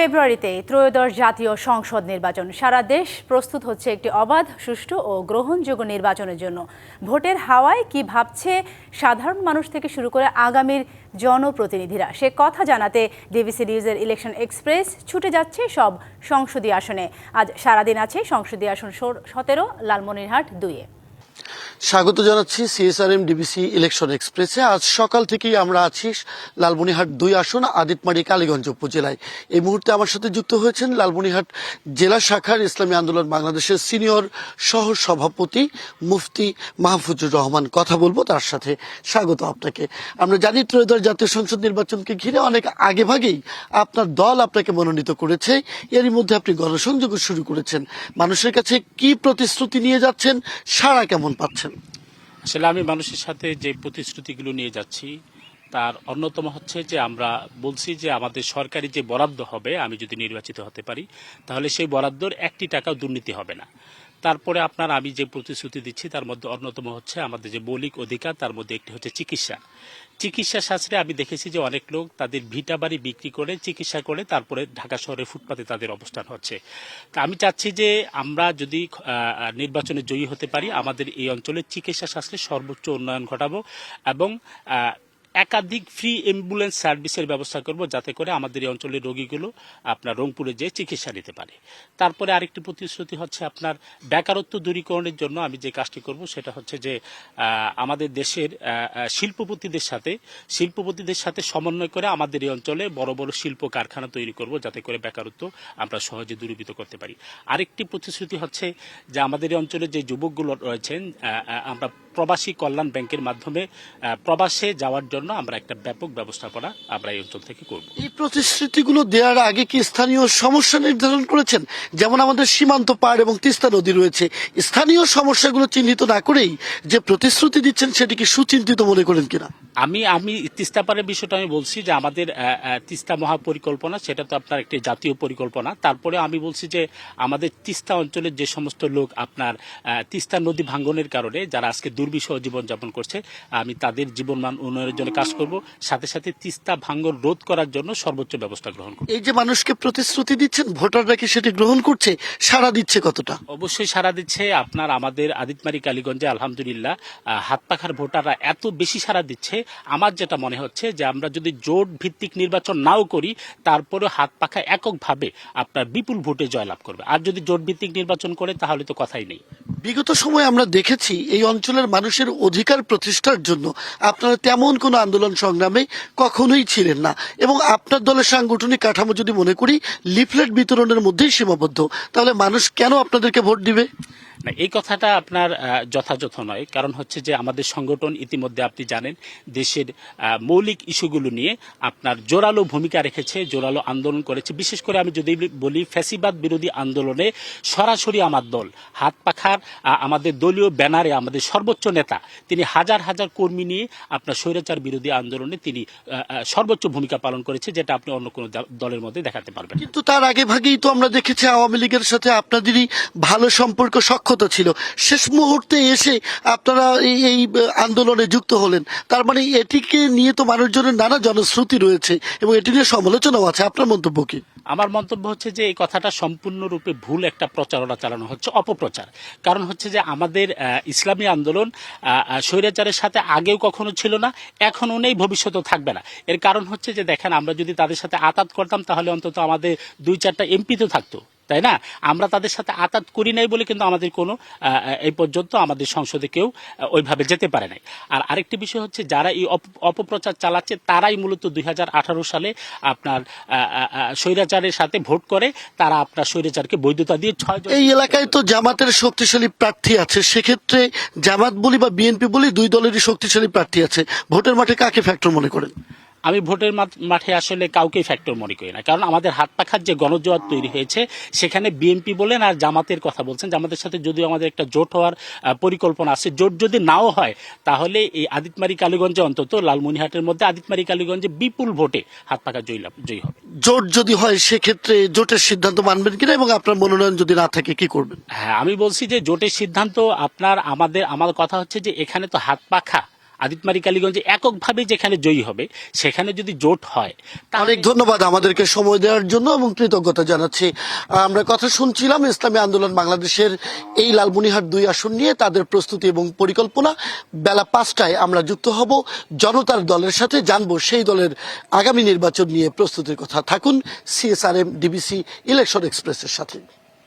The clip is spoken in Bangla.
ফেব্রুয়ারিতে ত্রয়োদশ জাতীয় সংসদ নির্বাচন। সারা দেশ প্রস্তুত হচ্ছে একটি অবাধ, সুষ্ঠু ও গ্রহণযোগ্য নির্বাচনের জন্য। ভোটের হাওয়ায় কি ভাবছে সাধারণ মানুষ থেকে শুরু করে আগামীর জনপ্রতিনিধিরা? সে কথা জানাতে ডিবিসি নিউজের ইলেকশন এক্সপ্রেস ছুটে যাচ্ছে সব সংসদীয় আসনে। আজ সারাদিন আছে সংসদীয় আসন সতেরো, লালমনিরহাট দুইয়ে। স্বাগত জানাচ্ছি সিএসআরএম ডিবিসি ইলেকশন এক্সপ্রেসে। আজ সকাল থেকেই আমরা আছি লালমনিহাট দুই আসন, আদিতমারি কালীগঞ্জ উপজেলায়। এই মুহূর্তে আমার সাথে যুক্ত হয়েছেন লালমনিহাট জেলা শাখার ইসলামী আন্দোলন বাংলাদেশের সিনিয়র সহ সভাপতি মুফতি মাহফুজুর রহমান। কথা বলব তার সাথে। স্বাগত আপনাকে। আমরা জানি ত্রয়োদশ জাতীয় সংসদ নির্বাচনকে ঘিরে অনেক আগে ভাগেই আপনার দল আপনাকে মনোনীত করেছে। এরই মধ্যে আপনি গণসংযোগ শুরু করেছেন। মানুষের কাছে কি প্রতিশ্রুতি নিয়ে যাচ্ছেন, সাড়া কেমন পাচ্ছেন? আসলে আমি মানুষের সাথে যে প্রতিশ্রুতিগুলো নিয়ে যাচ্ছি, তার অন্যতম হচ্ছে যে আমরা বলছি যে আমাদের সরকারি যে বরাদ্দ হবে, আমি যদি নির্বাচিত হতে পারি, তাহলে সেই বরাদ্দর একটি টাকাও দুর্নীতি হবে না। তারপরে আপনার আমি যে প্রতিশ্রুতি দিচ্ছি, তার মধ্যে অন্যতম হচ্ছে আমাদের যে মৌলিক অধিকার, তার মধ্যে একটি হচ্ছে চিকিৎসা। চিকিৎসা শাস্ত্রে আমি দেখেছি যে অনেক লোক তাদের ভিটা বাড়ি বিক্রি করে চিকিৎসা করে তারপরে ঢাকা শহরে ফুটপাতে তাদের অবস্থান হচ্ছে। তা আমি চাচ্ছি যে আমরা যদি নির্বাচনে জয়ী হতে পারি, আমাদের এই অঞ্চলের চিকিৎসা শাস্ত্রে সর্বোচ্চ উন্নয়ন ঘটাবো এবং একাধিক ফ্রি অ্যাম্বুলেন্স সার্ভিসের ব্যবস্থা করব যাতে করে আমাদের এই অঞ্চলের রোগীগুলো আপনার রংপুরে যেয়ে চিকিৎসা নিতে পারে। তারপরে আরেকটি প্রতিশ্রুতি হচ্ছে আপনার বেকারত্ব দূরীকরণের জন্য আমি যে কাজটি করব সেটা হচ্ছে যে আমাদের দেশের শিল্পপতিদের সাথে শিল্পপতিদের সাথে সমন্বয় করে আমাদের এই অঞ্চলে বড় বড় শিল্প কারখানা তৈরি করব যাতে করে বেকারত্ব আমরা সহজে দূরীভূত করতে পারি। আরেকটি প্রতিশ্রুতি হচ্ছে যে আমাদের এই অঞ্চলে যে যুবকগুলো রয়েছেন আমরা প্রবাসী কল্যাণ ব্যাংকের মাধ্যমে প্রবাসে যাওয়ার জন্য আমরা একটা ব্যাপক ব্যবস্থাপনা আমরা এই অঞ্চল থেকে করব। এই প্রতিশ্রুতিগুলো দেওয়ার আগে কি স্থানীয় সমস্যা নির্ধারণ করেছেন? যেমন আমাদের সীমান্ত পার এবং তিস্তা নদী রয়েছে। স্থানীয় সমস্যাগুলো চিহ্নিত না করেই যে প্রতিশ্রুতি দিচ্ছেন সেটি কি সুচিন্তিত মনে করেন কিনা? আমি আমি তিস্তা পারের বিষয়টা আমি বলছি যে আমাদের তিস্তা মহাপরিকল্পনা সেটা তো আপনার একটি জাতীয় পরিকল্পনা। তারপরে আমি বলছি যে আমাদের তিস্তা অঞ্চলের যে সমস্ত লোক আপনার তিস্তা নদী ভাঙ্গনের কারণে যারা আজকে দুর্বিষহ জীবনযাপন করছে আমি তাদের জীবনমান উন্নয়নের জন্য কাজ করব। সাথে সাথে তিস্তা ভাঙ্গন রোধ করার জন্য সর্বোচ্চ ব্যবস্থা গ্রহণ করব। এই যে মানুষকে প্রতিশ্রুতি দিচ্ছেন ভোটাররা কি সেটি গ্রহণ করছে? সাড়া দিচ্ছে কতটা? অবশ্যই সারা দিচ্ছে। আপনার আমাদের আদিতমারি কালীগঞ্জে আলহামদুলিল্লাহ হাত পাখার ভোটাররা এত বেশি সারা দিচ্ছে। আমার যেটা মনে হচ্ছে যে আমরা যদি জোট ভিত্তিক নির্বাচন নাও করি তারপরে হাত পাখা এককভাবে আপনার বিপুল ভোটে জয়লাভ করবে। আর যদি জোট ভিত্তিক নির্বাচন করে তাহলে তো কথাই নেই। বিগত সময়ে আমরা দেখেছি এই অঞ্চলের মানুষের অধিকার প্রতিষ্ঠার জন্য আপনারা তেমন কোনো আন্দোলন সংগ্রামে কখনোই ছিলেন না। এবং আপনার দলের সাংগঠনিক কাঠামো যদি মনে করি, লিফলেট বিতরণের মধ্যেই সীমাবদ্ধ। তাহলে মানুষ কেন আপনাদেরকে ভোট দিবে? না, এই কথাটা আপনার যথাযথ নয়। কারণ হচ্ছে যে আমাদের সংগঠন ইতিমধ্যে আপনি জানেন, দেশের মৌলিক ইস্যুগুলো নিয়ে আপনার জোরালো ভূমিকা রেখেছে, জোরালো আন্দোলন করেছে। বিশেষ করে আমি যদি বলি, ফ্যাসিবাদ বিরোধী আন্দোলনে সরাসরি আমার দল, হাত পাখার আমাদের দলীয় ব্যানারে আমাদের সর্বোচ্চ নেতা, তিনি হাজার হাজার কর্মী নিয়ে আপনার স্বৈরাচার বিরোধী আন্দোলনে তিনি সর্বোচ্চ ভূমিকা পালন করেছে, যেটা আপনি অন্য কোনো দলের মধ্যে দেখাতে পারবেন কিন্তু তার আগে ভাগেই তো আমরা দেখেছি আওয়ামী লীগের সাথে আপনাদেরই ভালো সম্পর্ক সক্ষতা ছিল। শেষ মুহূর্তে এসে আপনারা এই আন্দোলনে যুক্ত হলেন। তার মানে এটিকে নিয়ে তো মানুষজনের নানা জনশ্রুতি রয়েছে এবং এটি নিয়ে সমালোচনাও আছে। আপনার মন্তব্য কি? আমার মন্তব্য হচ্ছে যে এই কথাটা সম্পূর্ণরূপে ভুল একটা প্রচারণা চালানো হচ্ছে, অপপ্রচার। কারণ হচ্ছে যে আমাদের ইসলামী আন্দোলন স্বৈরাচারের সাথে আগেও কখনো ছিল না, এখনও নেই, ভবিষ্যতেও থাকবে না। এর কারণ হচ্ছে যে দেখেন, আমরা যদি তাদের সাথে আতাত করতাম, তাহলে অন্তত আমাদের দুই চারটা এমপি তো থাকতো। তাই না? আমরা তাদের সাথে আতাত করি নাই বলে কিন্তু আমাদের কোনো এই পর্যন্ত আমাদের সংসদে কেউ ওইভাবে যেতে পারে নাই। আর আরেকটি বিষয় হচ্ছে যারা এই অপ- অপপ্রচার চালাচ্ছে তারাই মূলত দু হাজার আঠারো সালে আপনার স্বৈরাচারের সাথে ভোট করে। তারা আপনার স্বৈরাচারকে বৈধতা দিয়ে ছয় এই এলাকায় তো জামাতের শক্তিশালী প্রার্থী আছে। সেক্ষেত্রে জামাত বলি বা বিএনপি বলি দুই দলেরই শক্তিশালী প্রার্থী আছে। ভোটের মাঠে কাকে ফ্যাক্টর মনে করেন? আমি ভোটের মাঠে আসলে কাউকেই ফ্যাক্টর মনে করি না। কারণ আমাদের হাত পাখার যে গণজোয়ার তৈরি হয়েছে সেখানে বিএনপি বলেন আর জামাতের কথা বলছেন জামাতের সাথে যদিও আমাদের একটা জোট হওয়ার পরিকল্পনা আছে। জোট যদি নাও হয় তাহলে এই আদিতমারি কালীগঞ্জে অন্তত লালমনিহাটের মধ্যে আদিতমারি কালীগঞ্জে বিপুল ভোটে হাত পাখা জয়ী লাভ- জয়ী হবে। জোট যদি হয় সেক্ষেত্রে জোটের সিদ্ধান্ত মানবেন কিনা এবং আপনার মনোনয়ন যদি না থাকে কি করবেন? হ্যাঁ আমি বলছি যে জোটের সিদ্ধান্ত আপনার আমাদের আমার কথা হচ্ছে যে এখানে তো হাত পাখা আদিতমারি কালীগঞ্জে এককভাবে যেখানে জয়ী হবে, সেখানে যদি জোট হয় অনেক ধন্যবাদ আমাদেরকে সময় দেওয়ার জন্য এবং কৃতজ্ঞতা জানাচ্ছি। আমরা কথা শুনছিলাম, ইসলামী আন্দোলন বাংলাদেশের এই লালমনিহাট দুই আসন নিয়ে তাদের প্রস্তুতি এবং পরিকল্পনা। বেলা পাঁচটায় আমরা যুক্ত হব, জনতার দলের সাথে জানব সেই দলের আগামী নির্বাচন নিয়ে প্রস্তুতির কথা। থাকুন, সিএসআরএম, ডিবিসি, ইলেকশন এক্সপ্রেসের সাথে।